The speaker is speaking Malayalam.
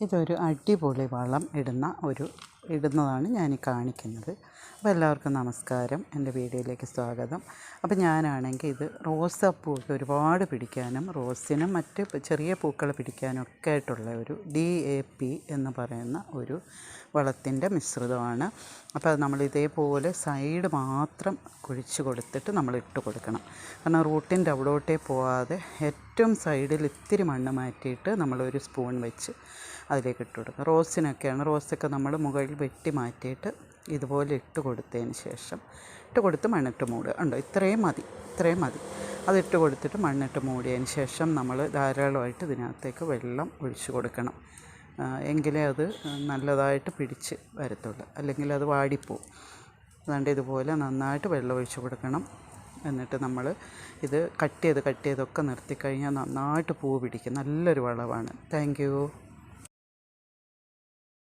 ഇതൊരു അടിപൊളി വളം ഇടുന്ന ഒരു ഇടുന്നതാണ് ഞാൻ ഈ കാണിക്കുന്നത്. അപ്പോൾ എല്ലാവർക്കും നമസ്കാരം. എന്റെ വീഡിയോയിലേക്ക് സ്വാഗതം. അപ്പോൾ ഞാനാണെങ്കിൽ ഇത് റോസാപ്പൂക്ക് ഒരുപാട് പിടിക്കാനും റോസിനും മറ്റ് ചെറിയ പൂക്കൾ പിടിക്കാനും ഒക്കെ ആയിട്ടുള്ള ഒരു ഡി എ പി എന്ന് പറയുന്ന ഒരു വളത്തിന്റെ മിശ്രിതമാണ്. അപ്പോൾ അത് നമ്മൾ ഇതേപോലെ സൈഡ് മാത്രം കുഴിച്ച് കൊടുത്തിട്ട് നമ്മൾ ഇട്ട് കൊടുക്കണം. കാരണം റൂട്ടിന്റെ അവിടോട്ടേ പോവാതെ ഏറ്റവും സൈഡിൽ ഇത്തിരി മണ്ണ് മാറ്റിയിട്ട് നമ്മളൊരു സ്പൂൺ വെച്ച് അതിലേക്ക് ഇട്ട് കൊടുക്കുക. റോസിനൊക്കെയാണ്. റോസൊക്കെ നമ്മൾ മുകളിൽ വെട്ടി മാറ്റിയിട്ട് ഇതുപോലെ ഇട്ട് കൊടുത്തതിന് ശേഷം ഇട്ട് കൊടുത്ത് മണ്ണിട്ട് മൂടുക. ഉണ്ടോ ഇത്രയും മതി. ഇത്രയും മതി. അതിട്ട് കൊടുത്തിട്ട് മണ്ണിട്ട് മൂടിയതിന് ശേഷം നമ്മൾ ധാരാളമായിട്ട് ഇതിനകത്തേക്ക് വെള്ളം ഒഴിച്ചു കൊടുക്കണം. എങ്കിലേ അത് നല്ലതായിട്ട് പിടിച്ച് വരത്തുള്ളൂ. അല്ലെങ്കിൽ അത് വാടിപ്പോവും. അതുകൊണ്ട് ഇതുപോലെ നന്നായിട്ട് വെള്ളം ഒഴിച്ച് കൊടുക്കണം. എന്നിട്ട് നമ്മൾ ഇത് കട്ട് ചെയ്ത് കട്ട് ചെയ്തൊക്കെ നിർത്തിക്കഴിഞ്ഞാൽ നന്നായിട്ട് പൂ പിടിക്കും. നല്ലൊരു വളമാണ്. Thank you.